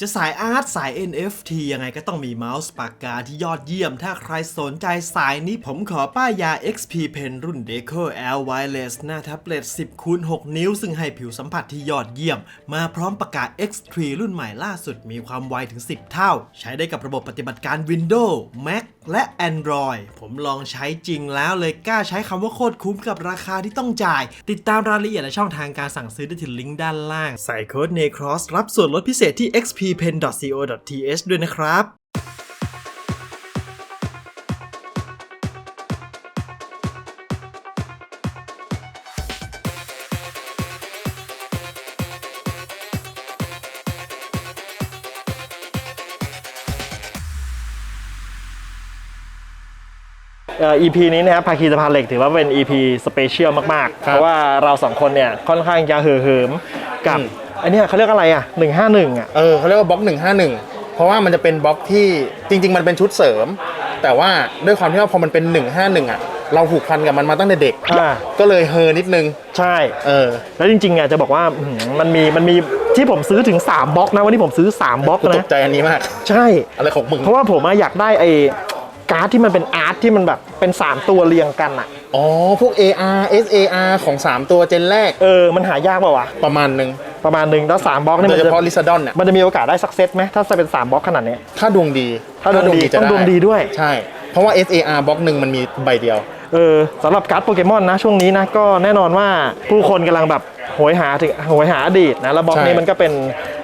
จะสายอาร์ตสาย NFT ยังไงก็ต้องมีเมาส์ปากกาที่ยอดเยี่ยม ถ้าใครสนใจสายนี้ผมขอป้ายยา XP Pen รุ่น Deco L Wireless หน้าแท็บเล็ต 10คูณ6นิ้ว ซึ่งให้ผิวสัมผัสที่ยอดเยี่ยม มาพร้อมปากกา X3 รุ่นใหม่ล่าสุดมีความไวถึง 10 เท่า ใช้ได้กับระบบปฏิบัติการ Windows Mac และ Android ผมลองใช้จริงแล้วเลยกล้าใช้คำว่าโคตรคุ้มกับราคาที่ต้องจ่าย ติดตามรายละเอียดและช่องทางการสั่งซื้อได้ที่ลิงก์ด้านล่าง ใส่โค้ด NECROSS รับส่วนลดพิเศษที่ xppen.co.th ด้วยนะครับ อ่อ EP นี้นะครับภาคีสะพานเหล็กถือว่าเป็น EP สเปเชียลมาก ๆ เพราะว่าเราสองคนเนี่ยค่อนข้างจะเห่อเหิมกับอืมอันเนี้ยเขาเรียกอะไรอะ151อะเออเขาเรียกว่าบล็อก151 เพราะว่ามันจะเป็นบล็อกที่จริง ๆ มันเป็นชุดเสริม แต่ว่าด้วยความที่ว่าพอมันเป็น 151อะเราผูกพันกับมันมาตั้งแต่เด็กอ่าก็เลยเฮอนิดนึง ใช่เออแล้วจริงๆอะจะบอกว่าอื้อหือมันมีมันมีที่ผมซื้อถึง3บล็อกนะวันนี้ผมซื้อ3บล็อกกูตนะกใจอันนี้มาก ใช่อะไรของมึงเพราะว่าผมอะอยากได้ไอ้ การ์ดที่มันเป็นอาร์ตที่มันแบบเป็น 3 ตัวเรียงกันอะอ๋อ พวก AR SAR ของ 3 ตัวเจนแรกเออมันหายากเปล่าวะประมาณหนึ่งประมาณหนึ่งแล้ว3บล็อกนี่โดมันยเฉจะพาะลิซาดอนเนี่ยมันจะมีโอกาสได้สักเซตไหมถ้าจะเป็น3บล็อกขนาดเนี้ย ถ้าดวงดีถ้าดวงดีจะต้องดวงดีด้วย ใช่ เพราะว่า SAR บล็อกหนึ่งมันมีใบเดียว เออสำหรับการ์ดโปเกมอนนะช่วงนี้นะก็แน่นอนว่าผู้คนกำลังแบบโหยหาถึงโหยหาอดีตนะแล้วบล็อกใช่ นี้มันก็เป็น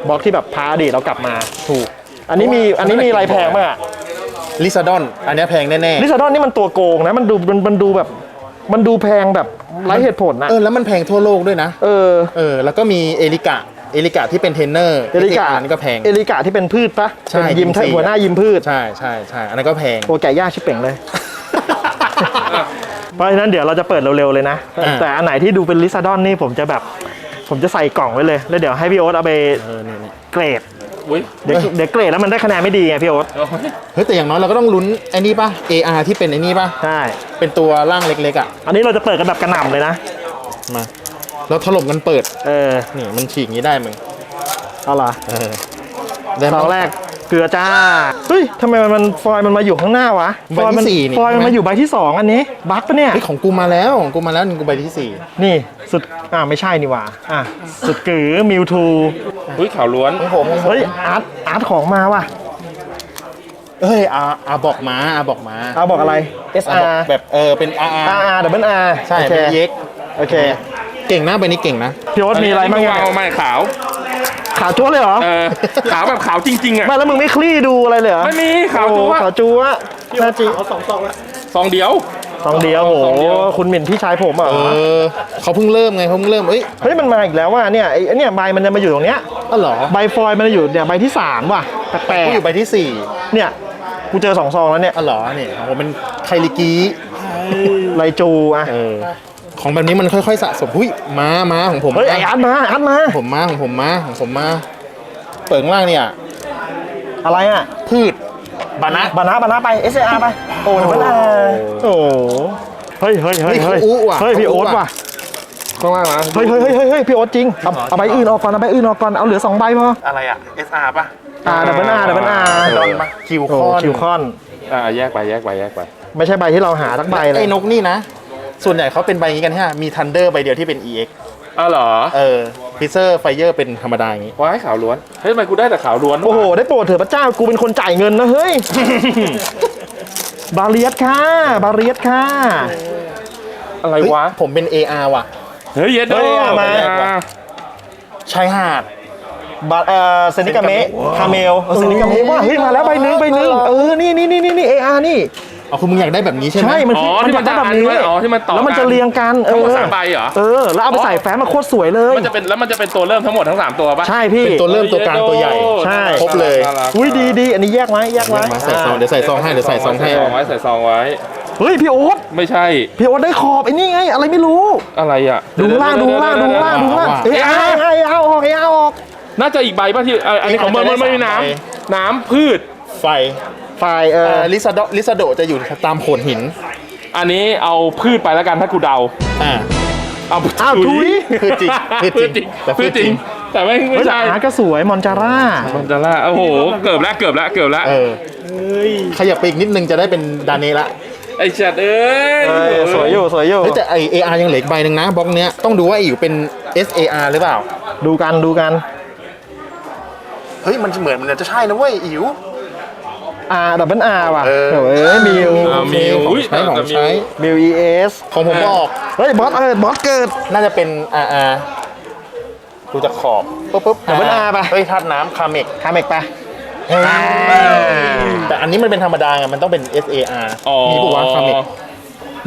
บล็อกที่แบบพาอดีตเรากลับมา ถูก อันนี้มีอันนี้มีอะไรแพงมาก ลิซาดอนอันเนี้ยแพงแน่ลิซาดอนนี่มันตัวโกงนะมันดูมันมันดูแบบ มันดูแพงแบบไร้เหตุผลๆนะเออแล้วมันแพงทั่วโลกด้วยนะเออเออแล้วก็มีเอลิกะเอลิกะที่เป็นเทรนเนอร์เอลิกานี่ก็แพง เอลิกาที่เป็นพืชปะใช่เป็นยิมยิมซีหัวหน้ายิมพืชใช่ใช่ใช่อันนั้นก็แพงโอแก่ย่าชิบเป่งเลย เพราะฉะนั้นเดี๋ยวเราจะเปิดเร็วๆเลยนะ อ่า แต่อันไหนที่ดูเป็นลิซาดอนนี่ผมจะแบบ ผมจะใส่กล่องไว้เลย แล้วเดี๋ยวให้พี่โอ๊ตเอาไปเออนี่นี่เกรด อุ้ยเดี๋ยวเดี๋ยวเกรดแล้วมันได้คะแนนไม่ดีไงพี่โอ๊ตเฮ้ยแต่อย่างน้อยเราก็ต้องลุ้นไอ้นี่ป่ะ AR ที่เป็นไอ้นี่ป่ะ ใช่ เป็นตัวร่างเล็กๆอะ อันนี้เราจะเปิดกันแบบกระหน่ำเลยนะ มาเราถล่มกันเปิด เออ นี่มันฉีกอย่างนี้ได้มึง เอาล่ะเออได้ไหมซองแรก เกลือจ้า เฮ้ยทำไมมันมันฟอยล์มันมาอยู่ข้างหน้าวะใบฟอยล์มัที่สี่นี่ฟอยล์มันมาอยู่ใบที่สองอันนี้ บั๊กปะเนี่ย เฮ้ยของกูมาแล้วของกูมาแล้วนี่กูใบที่สี่นี่สุด อ่าไม่ใช่นี่หว่า อะ สุดกือมิวทู อุ้ยขาวล้วน ของผมของผมเฮ้ย อาร์ต อาร์ตของมาว่ะเฮ้ยอาอาบอกมาอาบอกมาเอาบอกอะไร อาบอก SR แบบเออเป็น RR RR ดับเบิล R ใช่โอเคเป็นเย็กโอเค เก่งนะใบนี้เก่งนะ พี่โอ๊ตมีอะไรบ้างเนี่เนี่ยเอาไม่ขาว ขาวจั๊วเลยเหรอเออขาวแบบขาวจริง ๆอะไมาแล้วมึงไม่คลี่ดูอะไรเลยเหรอไม่มีขาวโอ้ตัวขาวจั๊วน่าจริงซองเดียว สองเดียวโห สองเดียว คุณหมิ่นพี่ชายผมเหรอเออเขาเพิ่งเริ่มไงเขาเพิ่งเริ่มเอ้ยเฮ้ยมันมาอีกแล้วว่ะเนี่ยไอ้ไอ้เนี่ยใบมันจะมาอยู่ตรงเนี้ย อ๋อเหรอใบฟอยล์มันจะอยู่เนี่ยใบที่สามว่ะแปลกกูอยู่ใบที่สี่ๆเนี่ยกูเจอสองซองแล้วเนี่ยอ๋อเหรอนี่ของผมเป็นไคลิกีไลจูอะเออ ของแบบนี้มันค่อยๆสะสมหุ้ยม้าม้าของผมเฮ้ยไอ้อาร์ตมาอาร์ตมาของผมม้าของผมม้าของผมม้าเปิดข้างล่างเนี่ยอะไรอะ พืชบานะบานาบานาไป S A R ไป โอ้ยบานาโอ้เฮ้ยเฮ้ยเฮ้ยเฮ้เฮ้ยยเขาอู้ว่ะเฮ้ยพี่เขาอู้โอ๊ตว่ะว่ะข้างล่างนะเฮ้ยเฮ้ยเฮ้ยเฮ้ยเฮ้ยพี่โอ๊ตจริง เอาเอาใบอื่นออกก่อนเอาใบอื่นออกก่อนเอาเหลือสองใบพออะไรอะ SR ป่ะอ่าดับเบิลอาร์ดับเบิลอาร์ดอนป่ะคิวคโอ้อนคิวคอนอ่าแยกไปแยกไปแยกไป ไม่ใช่ใบที่เราหาทั้งใบเลยไอ้นกนี่นะ ส่วนใหญ่เขาเป็นใบนี้กันฮะมีทันเดอร์ใบเดียวที่เป็น EX อ้าวเหรอเออพิเซอร์ไฟเยอร์เป็นธรรมดาอย่างงี้ ว้ายขาวล้วน เฮ้ยทำไมกูได้แต่ขาวล้วนวะโอ้โห ได้โปรดเถอะพระเจ้ากูเป็นคนจ่ายเงินนะเฮ้ย บาเลียสค่ะ บาเลียสค่ะอะไรเฮ้ยวะผมเป็น AR ว่ะ เฮ้ยเย็ดเฮ้ยเอามา ชายหาดบาเอ่อเซนิกาเมะคาเมลเออเซนิกาเมะว่าเฮ้ยมาแล้วใบหนึ่งใบหนึ่งเออ นี่นี่นี่นี่นี่เออาร์นี่ อ๋อคุณมึงอยากได้แบบนี้ใช่ไหม ใช่ มันอ๋อมันที่จะมันได้จะแบบนี้อ๋อที่มันต่อแล้วมันจะเรียงกันเอทั้งหมดอสามใบเหรอ เออ แล้วเอาไปใส่แฟ้มมาโคตรสวยเลย มันจะเป็นแล้วมันจะเป็นตัวเริ่มทั้งหมดทั้งสามตัวปะ ใช่พี่ เป็นตัวเริ่มตัวกลางตัวใหญ่ใช่ ครบเลยน่ารัก อุ้ยดีดีอันนี้แยกไว้แยกไว้มาใส่ซองเดี๋ยวใส่ซองให้เดี๋ยวใส่ซองให้ใส่ซองไว้ใส่ซองไว้ เฮ้ยพี่โอ๊ตไม่ใช่พี่โอ๊ตได้ขอบไอ้นี่ไง อะไรไม่รู้ อะไรอะดูข้างล่างดูข้างล่างดูข้างล่างดูข้างล่างเอ้ยเอาเอาเอาออกเอาออกน่าจะอีกใบป่ะที่เอ่ออันนี้ของเมืองมันไม่มีน้ำน้ำพืชไฟ ไฟเอเอ่ออลิซาโดลิซาโดจะอยู่ตามโขดหิน อันนี้เอาพืชไปแล้วกันถ้ากูเดา อ่า เอาอ้าวทุยพืชจริงพืชจริงแต่พืพืชชจจริริงงแต่ไม่เฮ้ไม่ยแต่ใช่อาร์ตก็สวยมอนจาร่ามันจะละโอ้โห เกือบแล้วเกือบแล้วเกือบแล้วเออขยับไปอีกนิดนึงจะได้เป็นดาเนละไอ้ชัดเอ้ยเออสวยอยู่สวยอยู่เฮ้ยแต่ไอเออาร์ยังเหลืออีกใบหนึ่งนะบล็อกเนี้ยต้องดูว่าอยู่เป็น SAR หรือเปล่า ดูกันดูกัน เฮ้ย มันเหมือนมันจะใช่นะเว้ยอิ๋ว อาร์ดับเบิลอาร์ว่ะเออเอ้ยมิวอ่ามิวของอุ้ยใช้ของแต่มิว ใช้ มิวเอสของผมบอก เฮ้ยบอสเออบอสเกิด น่าจะเป็น RR ดูจากขอบปุ๊บปุ๊บแต่มัน R ปะเฮ้ยธาตุน้ำคาเมกคาเมกไปแต่อันนี้มันเป็นธรรมดาไงมันต้องเป็น SAR อ๋อมีปุ๊บว่าคาเมก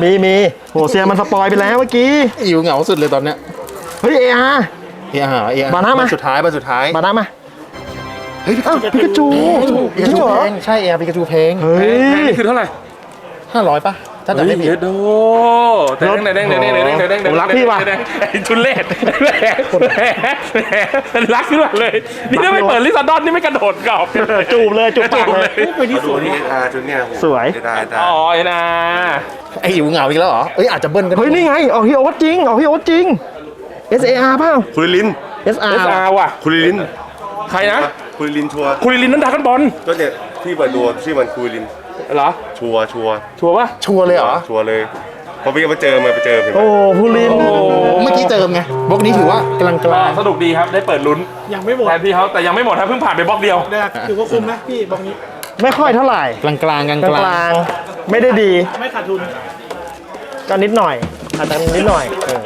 มีมีโหเซียมันสปอยไปแล้วเมื่อกี้ อิ๋วเหงาสุดเลยตอนเนี้ยเฮ้ยเออาร์ AR AR บานามา สุดท้ายใบสุดท้าย มาได้มา เฮ้ยพิกาพิกาจูจริงเหรอใช่แอร์พิกาจูเพลงเฮ้ยนี่คือเท่าไหร่ห้าร้อยป่ะถ้าจำไม่ผิดโอ้แต่แดงแดงแดงแดงแดงแดงแดงรักพี่ว่ะชุนเล่ดงรักขึ้นมาเลย นี่ถ้าไม่เปิดลิซาดอนนี่ไม่กระโดดกรอบจูบเลยจูบปากเลยไปที่สวยนี่อาชุดเนี่ยสวยอ๋อไอ้นาไอ้อยู่เหงาอีกแล้วเหรอเอ้ยอาจจะเบิ้ลกันเฮ้ยนี่ไงเอาฮิโอวัตจริงเอาฮิโอวัตจริง S A R เปล่าคุณลิน S R ว่ะคุณลินใครนะ คุริลินชัวร์คุริลินนั่นดรากันบอลก็เนี่ยที่เปิดตัวชื่อมันคุริลินเหรอ ชัวร์ชัวร์ชัวร์ป่ะชัวร์เลยเหรอ ชัวร์เลยพอพี่มาเจอมาไปเจอเห็นไหมโอ้พูลินโอ้เมื่อกี้เจอไงบล็อกนี้ถือว่ากลางกก็ลางสนุกดีครับได้เปิดลุ้นยังไม่หมดแทนพี่เขาแต่ยังไม่หมดครับเพิ่งผ่านไปบล็อกเดียว แรกถือว่าคุ้มนะพี่บางนี้ไม่ค่อยเท่าไหร่ กลางกลางกลางกกลาลางงๆไม่ได้ดี ไม่ขาดทุน ก็นิดหน่อยอาจจะนิดหน่อยเออ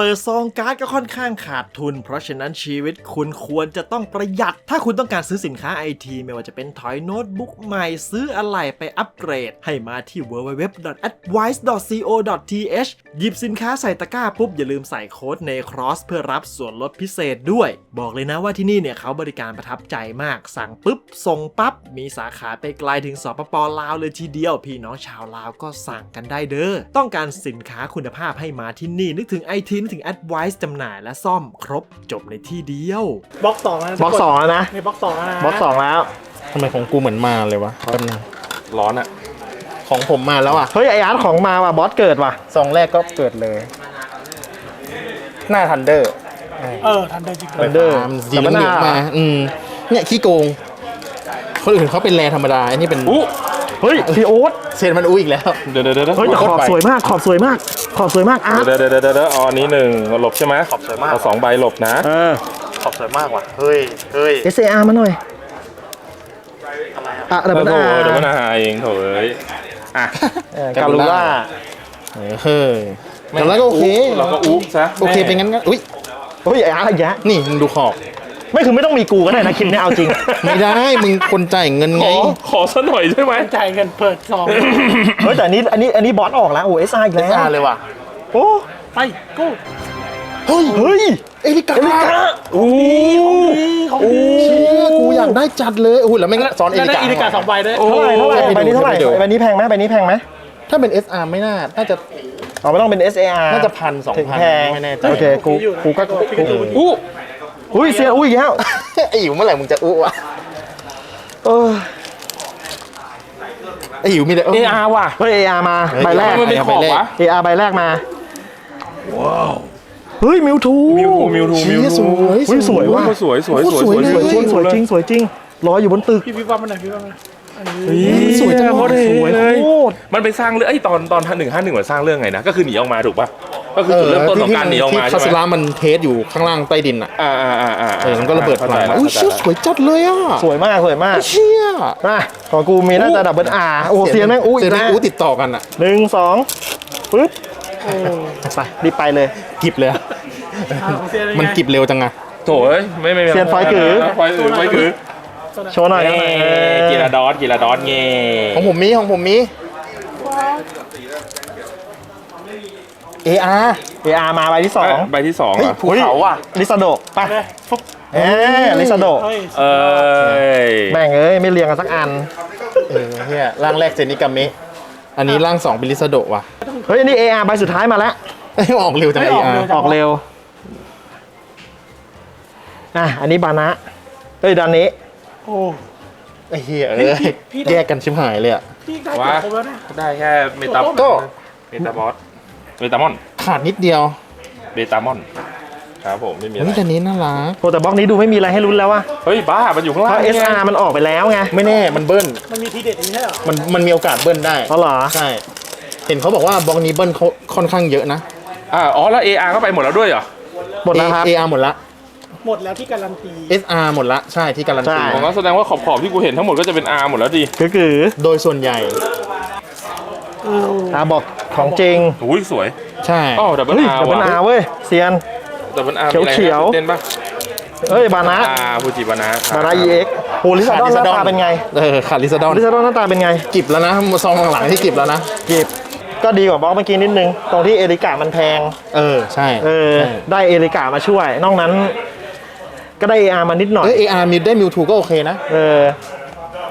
เปิดซองการ์ดก็ค่อนข้างขาดทุน เพราะฉะนั้นชีวิตคุณควรจะต้องประหยัด ถ้าคุณต้องการซื้อสินค้าไอทีไม่ว่าจะเป็นถอยโน้ตบุ๊กใหม่ซื้ออะไรไปอัปเกรด ให้มาที่ www.advice.co.th หยิบสินค้าใส่ตะกร้าปุ๊บ อย่าลืมใส่โค้ด NECROSS เพื่อรับส่วนลดพิเศษด้วย บอกเลยนะว่าที่นี่เนี่ยเขาบริการประทับใจมาก สั่งปุ๊บ ส่งปั๊บ มีสาขาไปไกลถึงสปปลาวเลยทีเดียว พี่น้องชาวลาวก็สั่งกันได้เด้อ ต้องการสินค้าคุณภาพให้มาที่นี่นึกถึงไอทีนกถึง Advice จำหน่ายและซ่อมครบจบในที่เดียว บล็อกสองนะบล็อกสองแล้วนะในบล็อกสองแล้วนะบล็อกสองแล้วทำไมของกูเหมือนมาเลยวะแป๊บนึงร้อนอะของผมมาแล้วอะเฮ้ยไออาร์ตของมาว่ะบอสเกิดว่ะซองแรกก็เกิดเลย หน้าทันเดอร์เออทันได้จริง Thunder สีเหลืองๆมาอืมเนี่ยขี้โกงคนอื่นเขาเป็นแรธรรมดาอันนี้เป็นอู้เฮ้ยพี่โอ๊ตเซนมันอู้อีกแล้ว เดี๋ยวเดี๋ยวเดี๋ยวเดี๋ยวเฮ้ยแต่ขอบสวยมากขอบสวยมาก ขอบสวยมากอาร์ตเดี๋ยวเดี๋ยวเดี๋ยวเดี๋ยวอ๋ออันนี้หนึ่งหลบใช่ไหมขอบสวยมาก เอาสองใบหลบนะ เออขอบสวยมากว่ะ เฮ้ย เฮ้ย S A R มาหน่อยอะดับเบิลโอ้อาโหร์เดี๋ยวมันหาเองโถเอ้ยอะการูล่าเฮ้ยแต่แล้วก็โอเคเราก็อุ๊ซะโอเคเป็นงั้นก็อุ้ยเฮ้ยไออาร์ตอีกแล้วนี่มึงดูขอบ ไม่คือไม่ต้องมีกูก็ได้นะคลิปนี้เอาจริง ไม่ได้มึงคนจ่ายเงินขไง อขอสักหน่อยได้ไหมจ่ายเงินเปิดซอง เฮ้ยแต่อันนี้อันนี้อันนี้บอสออกแล้วโอ้ S R อีกเอแล้วสอาร์เลยว่ะโอ้ไปกูเฮ้ยเฮ้ยเอลิกาอู้ของดีเชี่ยกูอยากได้จัดเลยอุ้ยแล้วแม่งซ้อนเอแล้วลิได้กา อีลิกาสองใบด้วย เท่าไหร่เท่าไหร่ใบนี้เท่าไหร่ใบนี้แพงไหมใบนี้แพงไหมถ้าเป็น SR ไม่น่า น่าจะ อ๋อไม่ต้องเป็น S A R น่าจะพันสองถึงพันแพงไม่แน่ใจ โอเคกูกูก็กู อู้ อุ้ยเสียอุ้ยอีกแล้วไอ้อิ๋วเมื่อไหร่มึงจะอู้วะเออไอ้อิ๋วมีแต่เออาร์ว่ะเฮ้ย A R มาใบแรกมันเป็นขอบวะ A R ใบแรกมา ว้าว เฮ้ยมิวทูมิวทูมิวทูมิวเชี่ยทูสวยเฮ้ยสวยว่ะสวยสวยสวยโคตรสวยสวยจริงสวยจริงสวยจริงรออยู่บนตึกพี่พี่ว่ามันหน่อยพี่ว่ามันหน่อยสวยจังโคตรสวยเลยโคตรมันไปสร้างเรื่องไอ้ยตอนตอนทันหนึ่งห้าหนึ่งมันสร้างเรื่องไงนะก็คือหนีออกมาถูกป่ะ ก็คือจุดเริ่มต้นของการหนีออกมาที่ใช่คาไหสมลามันเทสอยู่ข้างล่างใต้ดินอะอ่าอ่าอ่าอ่าเออมันก็ระเบิดพลังมาเข้าใจแล้วอุ้ยเชี่ยสวยจัดเลยอะสวยมากสวยมากเชี่ยมาของกูมีน่าจะดับเบิลอาร์โอ้เสียแม่งอุ้ยเสียงแม่งนะอู้ติดต่อกันอะหนึ่งสองปึ๊บไปรีบไปเลยกิบเลยอะของเซียนมันกิบเร็วจังอะโถเอ้ยไม่ไม่ไม่เซียนไฟกือ ไฟกือไฟกือโชว์หน่อยเอ้กีฬาดอสกีฬาดอสเง่ของผมมีของผมมี AR เออาร์มาใบที่สองใบที่สองเฮ้ยอะภูเขาอะลิซาโดะไปเลยฟุ๊บเอ๊ลิซาโดะเฮ้ยเอ้ยแม่งเอ้ยไม่เรียงกันสักอันเออเฮียร่างแรกเซนิกามิอันนี้ร่างสองเป็นลิซาโดะว่ะเฮ้ยอันนี่เออาร์ใบสุดท้ายมาแล้วเอ้ยออกเร็วจังไม่ออก AR เร็วจังออกเร็วอะอันนี้บานะเฮ้ยด้านนี้โอ้ไอ้เฮียเอ้ยพี่ได้แยกกันชิบหายเลยอะพี่ได้เกือบครบแล้วนะได้แค่เมตาก็เมตาบอส เมตามอนขาดนิดเดียวเบตามอนเครับผมไม่มีอะเฮ้ยไรแต่นี้น่ารักโอ้แต่บล็อกนี้ดูไม่มีอะไรให้ลุ้นแล้วอะเฮ้ยบ้า มันอยู่ข้างเพล่างราะนี่ไง SR มันออกไปแล้วไงไม่แน่มันเบิ้ลมันมีทีเด็ดอย่างนี้ใช่เหรอ มันมันมีโอกาสเบิ้ลได้เพราะเหรอ ใช่เห็นเขาบอกว่าบล็อกนี้เบิ้ลเขาค่อนข้างเยอะนะอ่าอ๋อแล้ว AR ก็ไปหมดแล้วด้วยเหรอหมดแล้วครับ A R หมดละ หมดแล้วที่การันตี S R หมดละใช่ที่การันใช่ ตีผมก็แสดงว่าขอบๆที่กูเห็นทั้งหมดก็จะเป็น R หมดแล้วดิก็คือโดยส่วนใหญ่อาบอก ของจริง อุ้ยสวย ใช่อ๋อดับเบิลเฮ้ยอาร์ดับเบิลอาว่ะร์เว้ยเซียนดับเบิลอาร์เขียวๆเต้นปะเอ้ยบานะอ่าฟูจิบานะบานะ EX โหลิซาดอนหน้าตาเป็นไงเออขาดลิซาดอนลิซาดอนหน้าตาเป็นไง กิบแล้วนะซองหลังๆที่กิบแล้วนะกีบก็ดีกว่าบล็อกเมื่อกี้นิดนึง ตรงที่เอริกามันแพง เออ ใช่เออใช่ได้เอริกามาช่วย นอกนั้น ก็ได้ AR มานิดหน่อย เออ A R มีได้มิวทูก็โอเคนะ เออ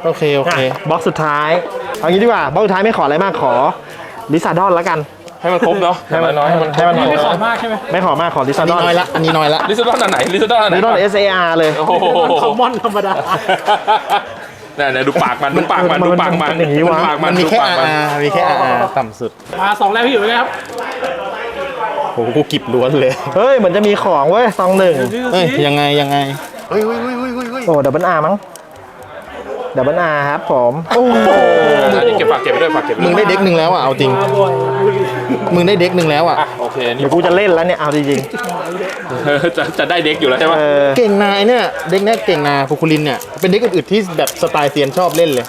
โอเค โอเค อะบล็อกสุดท้าย เอางี้ดีกว่าบล็อกสุดท้ายไม่ขออะไรมากขอ ลิซาดอนแล้วกัน ให้มันครบเนาะให้มันน้อยๆให้มันให้มันไม่ขอมากใช่ไหมไม่ขอมากขอลิอัซานดนี้อนน้อยละอันนี้น้อยละลิซาดอนอันไหนลิซาดอนอันไหนลิซาดอน SAR เลยโอ้โหคอมมอนธรรมดาเนี่ยเนี่ยดูปากมันดูปากมันมันดูปากมันมันอย่างนี้วะดูปากมัมันนมีดูแค่ปาก R R มีแค่ R R ต่ำสุดมาสองแรกพี่อยู่เลยครับโอ้โหกูกิบล้วนเลยเฮ้ยเหมือนจะมีของเว้ยซองหนึ่งเฮ้ยยังไงยังไงเฮ้ยเฮ้ยเฮ้ยเฮ้ยเฮ้ยเฮ้ยโอ้ดับเบิลอาร์มั้ง ดับเบิลอาร์ครับผม โอ้โหอันนี้เก็บฝากเก็บไปด้วยฝากเก็บไปมึด้วยงได้เด็กหนึ่งแล้วอะเอาจริงมาบ่อยดูดิมึงได้เด็กหนึ่งแล้วอะ อะโอเคนี่เดี๋ยวกูจะเล่นแล้วเนี่ย เอาจริงเออจะจะได้เด็กอยู่แล้วใช่ๆปะเออเก่งนาไอ้เนี่ยเด็กเนี่ยเก่งนาฟูคุลินเนี่ยเป็นเด็กอื่นๆที่แบบสไตล์เซียนชอบเล่นเลย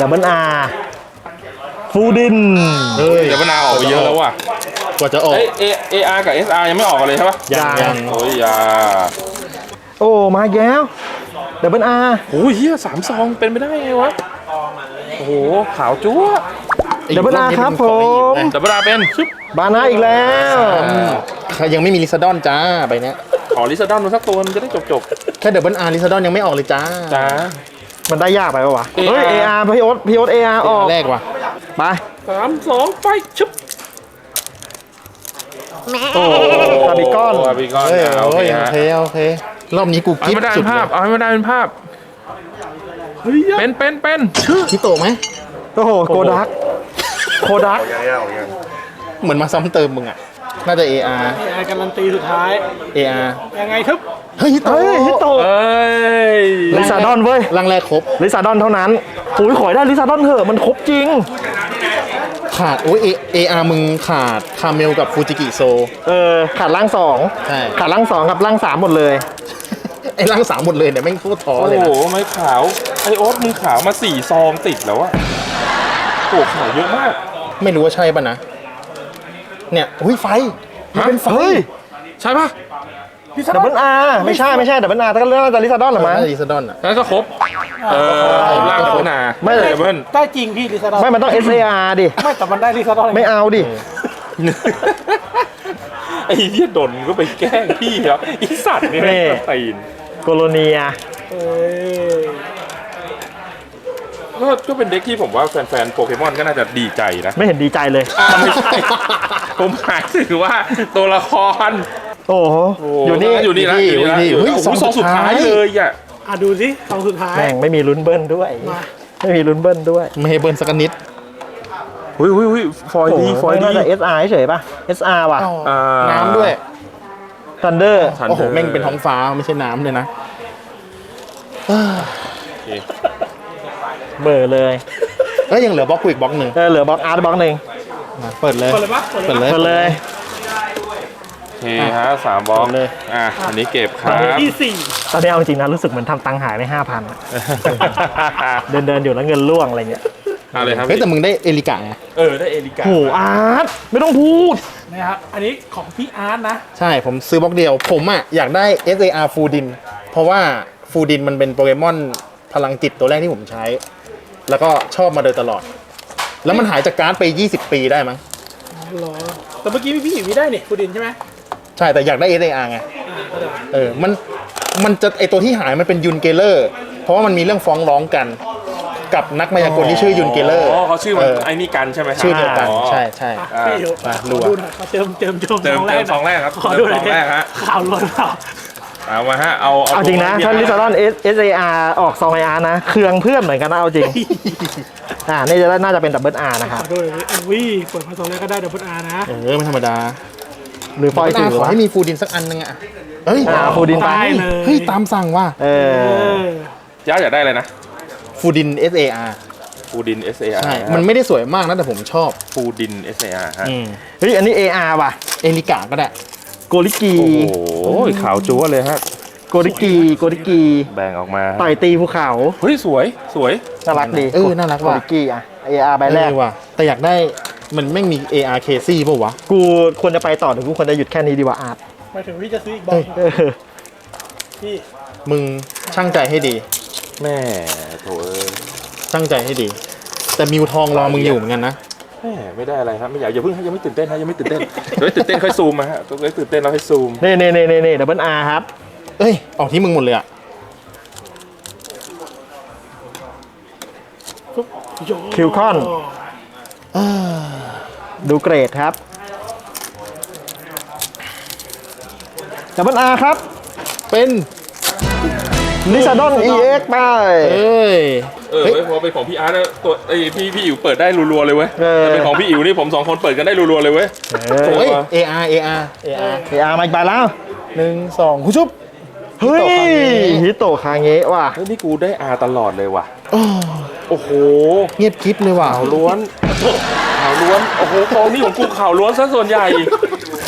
ดับเบิลอาร์ฟูดิน เฮ้ยเดี๋ยวมะนาวออกไปเยอะแล้วว่ะกว่าจะออกเอ้ย A- AR กับ SR ยังไม่ออกกันเลยใช่ปะยังยัง โอ้ยอยาโอ้ มาอีกแล้ว ดับเบิลอาร์โอ้ยเฮียสามซองเป็นไปได้ไงวะ โอ้โห ขาวจั๊วดับเบิลอาร์ครับผมดับเบิลอาร์เป็นชึบบานาอีกแล้วยังไม่มีลิซาดอนจ้าใบเนี้ยขอลิซาดอนมาสักตัวมันจะได้จบจบแค่ดับเบิลอาร์ลิซาดอนยังไม่ออกเลยจ้าๆจ้ามันได้ยากไปปะวะ AR เฮ้ย AR พี่โอ๊ตพี่โอ๊ต AR ออกแรกว่ะไปสามสองไปชึบโอ้คาบิกอนคาบิกอนเฮ้ยอะโอโอ้ยเคโอฮะเคโอเค รอบนี้กูเอาคิให้ดไม่ได้สุเป็ดนภาพเอาให้ไม่ได้เป็นภาพเป็นเป็นเป็นคิโตะไหมโอ้โหโกดักโคดักยังยังยังเหมือนมาซ้ำเติมมึงอะ น่าจะ AR ไอ้การันตีสุดท้าย AR ยังไงทึบเฮ้ยฮิโตะเฮ้ยฮิโตะเอ้ยลิซาดอนเว้ย รังแรกครบ ลิซาดอนเท่านั้นโอ้ยขอยได้ลิซาดอนเถอะมันครบจริง ขาดโอ้ย A- AR มึงขาดคาเมลกับฟูจิกิโซ เออขาดล่างสองใช่ ขาดล่างสองกับล่างสามหมดเลย ไอ้ร่างสามหมดเลยเนี่ยแม่งโคตรท้อโอ้เลยโหนะไม่ขาว ไอโอ๊ตมึงขาวมาสี่ซองติดแล้วอะโอ้โหขาวเยอะมาก ไม่รู้ว่าใช่ป่ะนะ เนี่ยอุ้ยไฟมันเป็นไฟเฮ้ย ใช่ปะดับเบิลอาร์ไม่ใช่ไม่ใช่ดับเบิลอาร์แต่ก็เรื่องน่าจะลิซาดอนเหรอมั้งน่าจะลิซาดอนอะงั้นก็ครบ เออครบร่างกับหนาไม่ เลยเบิ้ลได้จริงพี่ลิซาดอนไม่มันต้อง SAR ดิ ไม่แต่มันได้ลิซาดอนไม่เอาดิ ไอ้เหี้ยดนก็ไปแกล้งพี่แล้วไอีสัตว์นี่นี่แม่งตีนโกโลเนีย เอ้ยก็ก็เป็นเด็กที่ผมว่าแฟนๆโปเกมอนก็น่าจะดีใจนะไม่เห็นดีใจเลย อ่าไม่ใช่ ผมหมายถึงว่าตัวละครโอ้โห โอ้อยู่นี่อยู่นี่นะอยู่อยู่นี่นี่นะอยู่นี่โอ้โหเฮ้ยซองสุดท้ายซองสุดท้ายเลยอะ อะดูสิสองสุดท้าย แม่งไม่มีลุ้นเบิ้ลด้วย มา ไม่มีลุ้นเบิ้ลด้วยไม่ให้เบิร์นสักนิด อุ้ยอุ้ยอุ้ยฟอยโอ้โหดีฟอยดีน่าจะ SR เฉยๆป่ะ SR ว่ะอ่า น้ำด้วย Thunder ทันโอ้โหเดร์แม่งเป็นท้องฟ้าไม่ใช่น้ำเลยนะโอเคเบอร์เลยเอ้ยยังเหลือบล็อกกูอีกบล็อกหนึ่งเออเหลือบล็อกอาร์ตบล็อกหนึ่งมาเปิดเลย เปิดเลยปะเปิดเลยเปิดปะเลยเปิดเลย โอเคฮะสามบล็อกเลยอะอันนี้เก็บคตอรันบที่สี่ ตอนนี้เอาจริงๆนะรู้สึกเหมือนทำตังค์หายไปห้าพันเดินเดินๆอยู่แล้วเงินล่วงอะไรเงี้ยเอาเลยครับเฮ้ยแต่มึงได้เอลิกาไงเออได้เอลิกาโหอาร์ตไม่ต้องพูดนะครับอันนี้ของพี่อาร์ตนะ ใช่ผมซื้อบล็อกเดียว ผมอะอยากได้ SAR ฟูดิน เพราะว่าฟูดินมันเป็นโปเกมอนพลังจิตตัวแรกที่ผมใช้ แล้วก็ชอบมาโดยตลอด แล้วมันหายจากการ์ดไป 20 ปีได้มั้งหรอแต่เมื่อกี้พี่อยู่มีได้นี่ฟูดินใช่ไหมใช่แต่อยากได้ SAR ไงอ่าก็ได้เออมัน มันจะไอตัวที่หายมันเป็นยุนเกเลอร์ เพราะว่ามันมีเรื่องฟ้องร้องกัน กับนักมายากลที่ชื่อยุนเกเลอร์อ๋อเขาชื่อมันเออไอ้นี่กันใช่ไหมครับชื่อเดียวกันอ๋อใช่ใช่อะอ่าพี่อยู่มาขรัอวดูหน่อยขอเติมเติมชมเติมซองแรเติกมซองแรกครับขอดูหน่อยเติมซองแรกฮะ ข่าวล้วนเปล่าเอามาฮะเอาเอาจริงนะถ้าลิซาดอน SAR ออกซองไออาร์นะเครื่องเพื่อนเหมือนกันนะเอาจริงอ่านี่จะน่าจะเป็นดับเบิลอาร์นะคขรับอดูหน่อยอุ้ยเปิดมาซองแรกก็ได้ดับเบิลอาร์นะ เออไม่ธรรมดาหรือฟอยล์ตาถือขอวะให้มีฟูดินสักอันนึงอะ เอ้ยอ่าฟูดินไป ได้เลย เฮ้ยตามสั่งว่ะเอเอออย้าอยากได้อะไรนะฟูดิน SAR ฟูดิน SAR ใช่ มันไม่ได้สวยมากนะแต่ผมชอบฟูดิน SAR ฮะ อืมเฮ้ยอันนี้ AR ว่ะ เอลิกาก็ได้ โกริกี โอ้โหขาวจั๊วเลยฮะ โกริกี โกริกี แบ่งออกมาต่อยตีภูเขา เฮ้ยสวยสวย น่ารักดีเออน่ารักโกว่ะ ริกีอะ AR ใบแรก เออว่ะแต่อยากได้มันแม่งมี AR KC ป่าวะ กูควรจะไปต่อหรือกูควรจะหยุดแค่นี้ดีวะอาร์ต หมายถึงพี่จะซื้ออีกบล็อเฮ้กยเออพี่มึงช่างใจให้ดี แม่โถเอ้ยช่างใจให้ดี แต่มิวทองรอมึงอยู่เหมือนกันนะแม่ไม่ได้อะไรครับไม่อยากอย่าเพิ่งยังไม่ตื่นเต้นฮะยังไม่ตื่นเต้นเดี๋ยวไม่ตื่นเต้นค่อยซูมมาฮะต้องไว้ตื่นเต้นแล้วค่อยซูมนี่นี่นี่นี่ดับเบิลอาร์ครับเอ้ยออกที่มึงหมดเลยอะคิวคอนดูเกรดครับ ดับเบิลอาร์ครับ เป็นลิซาดอน EX ไป เอ้ย เออเฮ้ยเว้ยพอเป็นของพี่อาร์ตอะตัวไอ้ยพี่พี่อิ๋วเปิดได้รัวๆเลยเว้ยเออ แต่เป็นของพี่อิ๋วนี่ผมสองคนเปิดกันได้รัวๆเลยเว้ย โอ้ย AR AR AR AR มาอีกใบแล้วหนึ่งสองคุณชุบ เฮ้ยฮิโตะคาเงะว่ะ เฮ้ยนี่กูได้อาตลอดเลยว่ะโอ้โอ้โหเงียบกริบเลยว่ะข่าวล้วนข่าวล้วน โอ้โหกองนี้ของกูข่าวล้วนซะส่วนใหญ่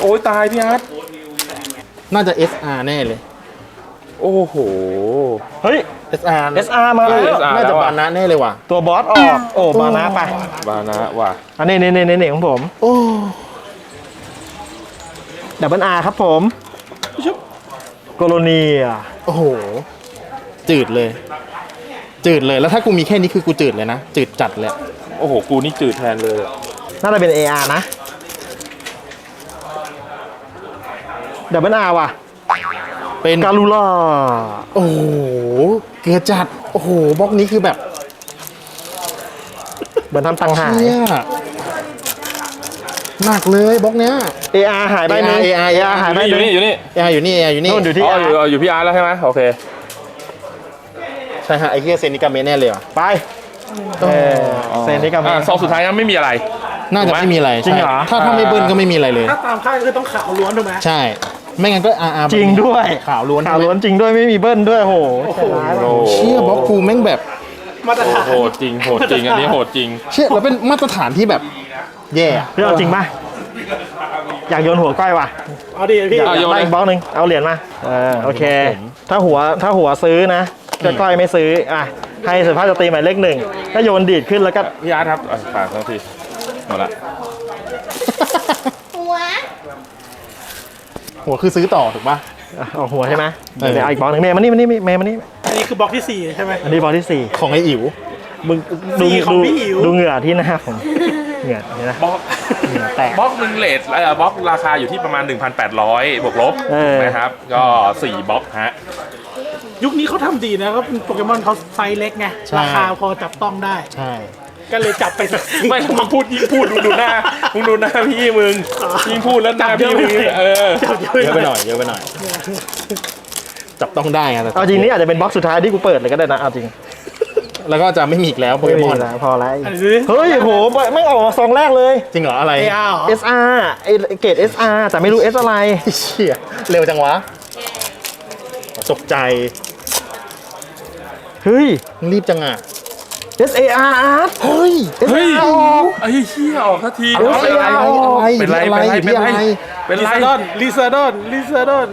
โอ้ยตายพี่อาร์ต น่าจะ SR แน่เลย โอ้โห เฮ้ย SR SR มาแล้ว SR น่าจะแล้วอะบานะแน่เลยว่ะ ตัวบอสออก โอ้มานะไปบานะว่ะ อันนี้นี่นี่นี่ของผมโอ้ดับเบิลอาร์ครับผมโกโลเนียโอ้โห จืดเลย จืดเลยแล้วถ้ากูมีแค่นี้คือกูจืดเลยนะ จืดจัดเลย โอ้โห กูนี่จืดแทนเลย น่าจะเป็น AR นะ ดับเบิลอาร์ว่ะ เป็นกาลูล่า โอ้โห เกลือจัด โอ้โหบล็อกนี้คือแบบ เหมือนทำตังค์หายเชี่ยหนักเลยบล็อกเนี้ย AR หายไปหนึง AR AR หายไปนี่หอยู่นึงนี่อยู่นี่ AR อยู่นี่ AR อยู่นี่นู่นอยู่ที่ อ๋อ AR อยู่อยู่พี่อาร์ตแล้วใช่ไหมโอเค ใช่ฮะไอ้เฮียเซนิกาเมะแน่เลยว่ะไปเออเซนนี่กับ อ่าซองสุดท้ายยังไม่มีอะไร น่าจะไม่มีอะไรจริงใช่เหรอถ้าถ้าไม่เบิ้ลก็ไม่มีอะไรเลย ถ้าตามค่ายก็คือต้องขาวล้วนถูกไหมใช่ ไม่งั้นก็อาร์อาร์จริงด้วยขาวล้วนขาวล้วนจริงด้วยไม่มีเบิ้ลด้วยโหโหโอ้เชี่ยบล็อกกูแม่งแบบมาตรฐานโหดจริงโหดจริงอันนี้โหดจริง เชี่ยแล้วเป็นมาตรฐานที่แบบ แย่อะพี่เอาจริงป่ะอยากโยนหัวก้อยว่ะเอาดิพี่อยากเอาโยนได้เลยอีกบล็อกหนึ่งเอาเหรียญมาเออโอเค ถ้าหัวถ้าหัวซื้อนะก็ก้อยไม่ซื้ออะให้สุภาพสตรีหมายเลขหนึ่งก็โยนดีดขึ้นแล้วก็พี่อาร์ตครับอะฝากสักทีหมดละหัว คือซื้อต่อถูกปะอะเอาหัวใช่ไหมเออ เดี๋ยวเอาอีกบล็อกหนึ่งเมย์มานี่มานี่เมย์มานี่อันนี้คือบล็อกที่สี่ใช่ไหม อันนี้บล็อกที่สี่ของไอ้อิ๋วมึงดูสี่ของดูพี่อิ๋ว ดูเหงื่อที่หน้าผมเหงื่อนี่นะบล็อกเหงื่อแตก บล็อกหนึ่งเลทเอ่อบล็อกราคาอยู่ที่ประมาณ 1,800 บวกลบเออ นะครับ ก็ 4บล็อกฮะ ยุคนี้เขาทำดีนะก็เป็นโปเกมอนเขาไซส์เล็กไง ใช่ ราคาพอจับต้องได้ ใช่ ก็เลยจับไปสักสี่ไม่มึงพูดยิ่งพูดมึงดูหน้ามึงดูหน้าพี่มึงยิ่งพูดแล้วหน้าพี่มึงเออจับเยเยอะอะไปไปหหน่น่ออยยเยอะไปหน่อย จับต้องได้ไงแต่เอาจริงนี่อาจจะเป็นบล็อกสุดท้ายที่กูเปิดเลยก็ได้นะเอาจริงแล้วก็จะไม่มีอีกแล้วโปเกไม่มมีอนแล้วพอแล้วอันนี้เฮ้ยโหไม่งออกมาซองแรกเลย จริงเหรออะไรเออาร์เหรอ SR ไอเกรด SR แต่ไม่รู้ S อะไรเชี่ยเร็วจังวะตกใจ เฮ้ยมึงรีบจังอะ SAR เฮ้ยเฮ้ย SAR ออกไอ้เหี้ยออกสักทีอะไรอะไรอะไร เป็นไรอะไร เป็นไรอะไร เป็นไรลิซาดอนลิซาดอนลิซาดอน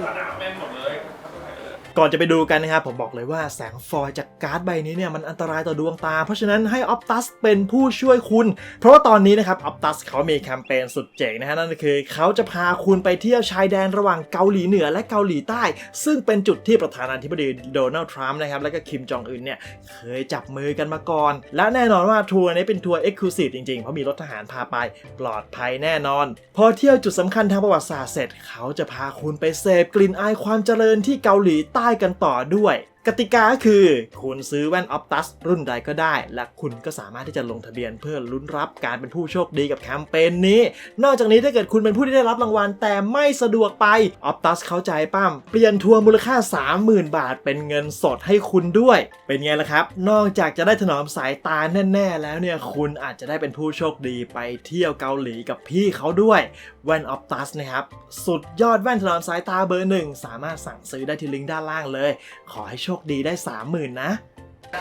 ก่อนจะไปดูกันนะครับ ผมบอกเลยว่าแสงฟลอยจากการ์ดใบนี้เนี่ยมันอันตรายต่อดวงตา เพราะฉะนั้นให้ออ t ตัสเป็นผู้ช่วยคุณ เพราะว่าตอนนี้นะครับออ t ตัสเขามีแคมเปญสุดเจ๋งนะฮะนั่นคือเขาจะพาคุณไปเที่ยวชายแดนระหว่างเกาหลีเหนือและเกาหลีใต้ ซึ่งเป็นจุดที่ประธานาธิบดีโดนัลด์ทรัมป์นะครับและก็คิมจองอึนเนี่ยเคยจับมือกันมาก่อน และแน่นอนว่าทัวร์นี้เป็นทัวร์เอ็กซ์คลูซีฟจริงๆเพราะมีรถทหารพาไปปลอดภัยแน่นอน พอเที่ยวจุดสำคัญทางประวัติศาสตร์เสร็จ เขาจะพาคุณไปเสพกลิ่นอายความเจริญที่เกาหลีใต้กันต่อด้วยกติกาก็คือคุณซื้อแว่นออ t ตัสรุ่นใดก็ได้ และคุณก็สามารถที่จะลงทะเบียนเพื่อลุ้นรับการเป็นผู้โชคดีกับแคมเปญนี้ นอกจากนี้ถ้าเกิดคุณเป็นผู้ที่ได้รับรางวัล แต่ไม่สะดวกไปออ t ตัสเข้าใจปั้มเปลี่ยนทัวร์มูลค่า 30,000 บาท เป็นเงินสดให้คุณด้วย เป็นไงล่ะครับ นอกจากจะได้ถนอมสายตาแน่ ๆ แล้วเนี่ยคุณอาจจะได้เป็นผู้โชคดีไปเที่ยวเกาหลีกับพี่เขาด้วยแว่นออ t ตัสนะครับสุดยอดแว่นถนอมสายตาเบอร์หนึ่งสามารถสั่งซื้อได้ที่ลิงก์ด้านล่างเลย ขอให้โชคดีได้ 30,000 นะ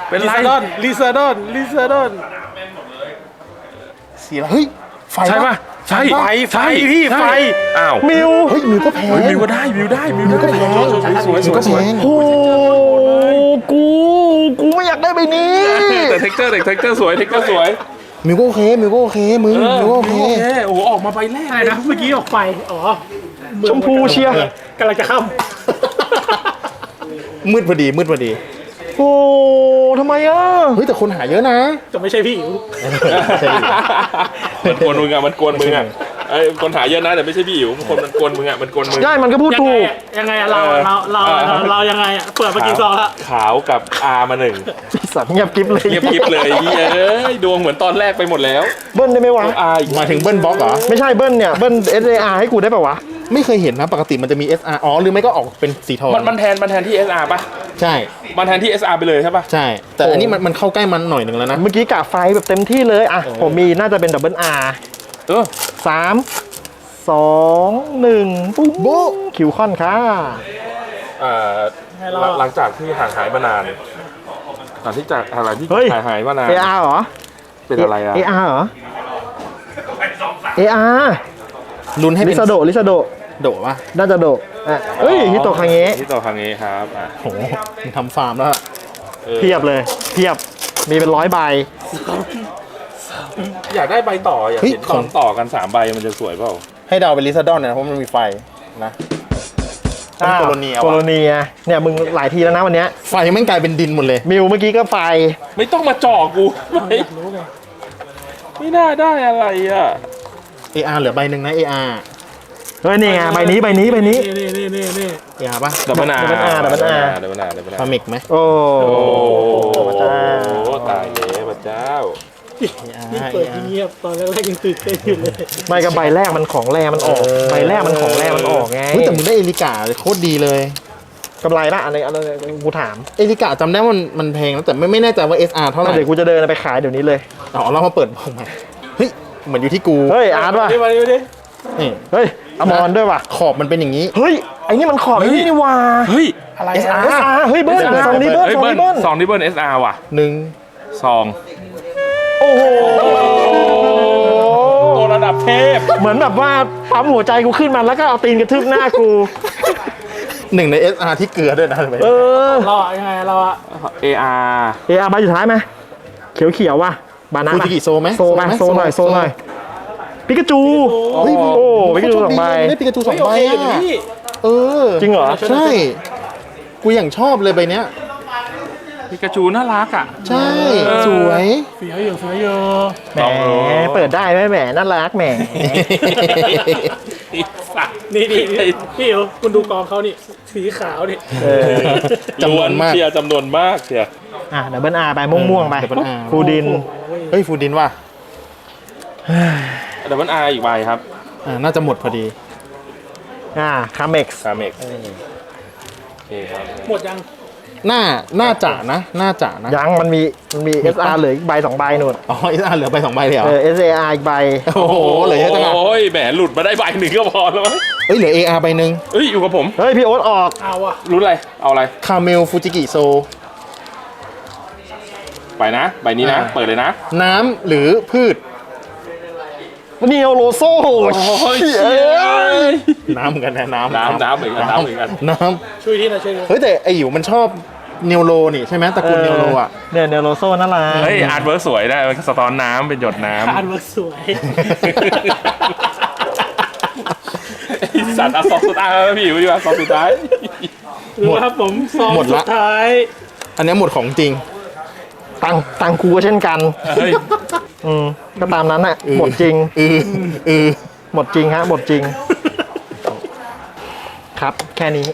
เป็นลิไรซาดอนลิซาดอนลิซาดอนสีอะไรเฮ้ยไฟใช่ป่ะใช่ไฟใช่พี่ไฟใช่อ้าวมิวเฮ้ยมิวก็แพง เฮ้ยมิวก็ได้มิวได้มิวมิวก็ได้แพงสวยสวยมิวก็สวยแพง โอ้กูกูไม่อยากได้ใบนี้ แต่เท็กเจอร์เด็กเท็กเจอร์สวยเท็กเจอร์สวยมิวก็โอเคมิวก็โอเคมึงเออมิวก็โอเค โอเคโอ้โหออกมาใบแรกอะไรนะเมื่อกี้ออกไฟอ๋อชมพูเชียร์กำลังจะค่มื ดพอดีมืดพอดี โอ้ทำไมอะเฮ้ยแต่คนหาเยอะนะำจะไม่ใช่พี่อิ๋วใช่ มันกวนมึงอะมันกวนมึงอะไอ้คนหาเยอะนะแต่ไม่ใช่พี่อิ๋วคนมันกวนมึงอะมันกวนมึงใช่มันก็พูดยังถูไงก อะยังไงอะเราเออเราเราเออ เราเรายังไงอะเปิดมากี่ซองละขาวกับอามาหนึ่งสัตว์เงียบกริบเลยเงียบกริบเลยเหี้ยเอ้ยดวงเหมือนตอนแรกไปหมดแล้วเบิ้ลได้ไหมวะ อาอีกมาถึงเบิ้ลบล็อกเหรอ ไม่ใช่เบิ้ลเนี่ย เบิ้ล S A R ให้กูได้ป่าวะ ไม่เคยเห็นนะ ปกติมันจะมี SR อ๋อหรือไม่ก็ออกเป็นสีทองมันมันแทนมันแทนที่ SR ป่ะ ใช่ มันแทนที่ SR ไปเลยใช่ป่ะ ใช่ แต่อันนี้มันมันเข้าใกล้มันหน่อยหนึ่งแล้วนะ เมื่อกี้กะไฟแบบเต็มที่เลย อะ ผมมีน่าจะเป็นดับเบิล R เออสามสองหนึ่งปุ๊บบุ๊คิวคอนค่ะอ่าไงเราหลังอะหลังจากที่ห่างหายมานานหลังที่จากอะไรที่เฮ้ยหายหายมานาน A R เหรอ เป็นอะไรอะ A R เหรอ A R ลุ้นให้ลิเป็นซาโดลิซาโด โดป่ะน่าจะโดอะเอ้ยฮิโตะคางเงะฮิโตะคางเงะครับอะโหมึงทำฟาร์มแล้วอะออเพียบเลยเพียบมีเป็นร้อยใบ อยากได้ใบต่ออยากเห็นตอนต่อกันสามใบมันจะสวยเปล่าให้เดาเป็นลิซาดอนนะเพราะมันมีไฟนะต้องโคโลเนียโคโลว่ะเนียเนี่ยมึงหลายทีแล้วนะวันเนี้ยไฟแม่งกลายเป็นดินหมดเลย มิวเมื่อกี้ก็ไฟไม่ต้องมาจ่อกูไม่ไม่น่าได้อะไรอะ AR เหลือใบหนึ่งนะ AR เฮ้ยนี่ไงใบนี้ใบนี้ใบนี้นี่นี่นี่นี่ AR ป่ะดับเบิลอาร์ Double R Double R ดับเบิลอาร์ดับเบิลอาฟาร์มิกไหมโอ้โอ้พระเจ้าตายแล้วพระเจ้านี่เปิดเงียบๆตอนแรกๆยังตื่นเต้นอยู่เลยไม่กับใบแรกมันของแรมันออกใบแรกมันของแรมันออกไงเฮ้ยแต่มึงได้เอลิกาโคตรดีเลยกำไรป่ะอะไรอะไรกูถามเอลิกาจำได้ว่ามันมันแพงแล้วแต่ไม่ไม่แน่ใจว่า SR เท่าไหร่เดี๋ยวกูจะเดินไปขายเดี๋ยวนี้เลยอ๋อเรามาเปิดบอกมาเฮ้ยเหมือนอยู่ที่กูเฮ้ยอาร์ตว่ะ นี่มาดิมาดินี่เฮ้ยอมรด้วยว่ะ ขอบมันเป็นอย่างนี้ เฮ้ย ไอ้นี่มันขอบไอ้นี่นี่ว่ะเฮ้ยอะไร SR อะเอสอาร์เฮ้ยเบิ้ล SR สองนี้เบิ้ลเฮ้ยสองเบิ้ลนี้เบิ้ลซองนี้เบิ้ล SR ว่ะหนึ่งซองโอ้โหตัวระดับเทพ เหมือนแบบว่าปั๊มหัวใจกูขึ้นมาแล้วก็เอาตีนกระทืบหน้ากูหนึ่งใน SR ที่เกลือด้วยนะทำไมเออเราอะยังไงเราอะ AR เออาร์ใบสุดท้ายไหมเขียวเขียวๆว่ะบานาฟูจิกิโซไหมโซไหมโซหน่อยโซหน่อย ปิกาจูเฮ้ยโอ้ปิกาจูสองใบได้ปิกาจูสองโอใบเคอะเดี๋ยวพี่เออจริงเหรอใช่กูอย่างชอบเลยใบเนี้ยพิกาจูน่ารักอะ ใช่ สวยเสียอยู่เสียอยู่แหมเปิดได้ไหมแหมน่ารักแหมนี่นี่นี่พี่อิ๋วคุณดูกองเขานี่สีขาวนี่เออจำนวนมากเชียร์จำนวนมากเชียร์อะดับเบิลอาร์ไปม่วงๆไป Double R ฟูดิน เฮ้ยฟูดินว่ะ ดับเบิลอาร์อีกใบครับอ่าน่าจะหมดพอดี อ่าคาเม็กซ์คาเมกโอเคครับหมดยังน่า น่าจะนะ น่าจะนะ ยังมันมีมันมี SR เหลืออีกใบสองใบนู่นอ๋อ SR เหลือไปสองใบเลยเหรอ เออ SAR อีกใบ โอ้โห เหลือเยอะจังอะโอ้ยแหมหลุดมาได้ใบหนึ่งก็พอแล้วมั้งเฮ้ย เหลือ AR ใบหนึ่งเอ้ยอยู่กับผม เฮ้ย พี่โอ๊ตออกเอาอะรู้อะไร เอาอะไร คาเมลฟูจิกิโซ ไปนะ ใบนี้นะเปิดเลยนะ น้ำหรือพืช เนียวโลโซโอ้ยเอ้ยน้ำเหมือนกันนะน้ำน้ำน้ำเหมือนกันน้ำเหมือนกันน้ช่วยที่นะช่วยดูำเฮ้ยแต่ไออยู่มันชอบเนวโรนี่ใช่ไหมตระกูลเนวโรอะเนี่ยเนียวโลโซน่ารักเฮ้ยอาร์ตเวิร์กสวยได้มันสะท้อนน้ำเป็นหยดน้ำอาร์ตเวิร์กสวยไอ้สัตว์อะสองสุดท้ายแล้วพี่อยู่ดีกว่าสองสุดท้ายดูครับผมซองหมดสุละดท้าย อันนี้หมดของจริงตังตังกูก็เช่นกันเฮ้ย อืมก็ตามนั้นน่ะเออหมดจริงเออเออหมดจริงฮะ หมดจริง ครับ แค่นี้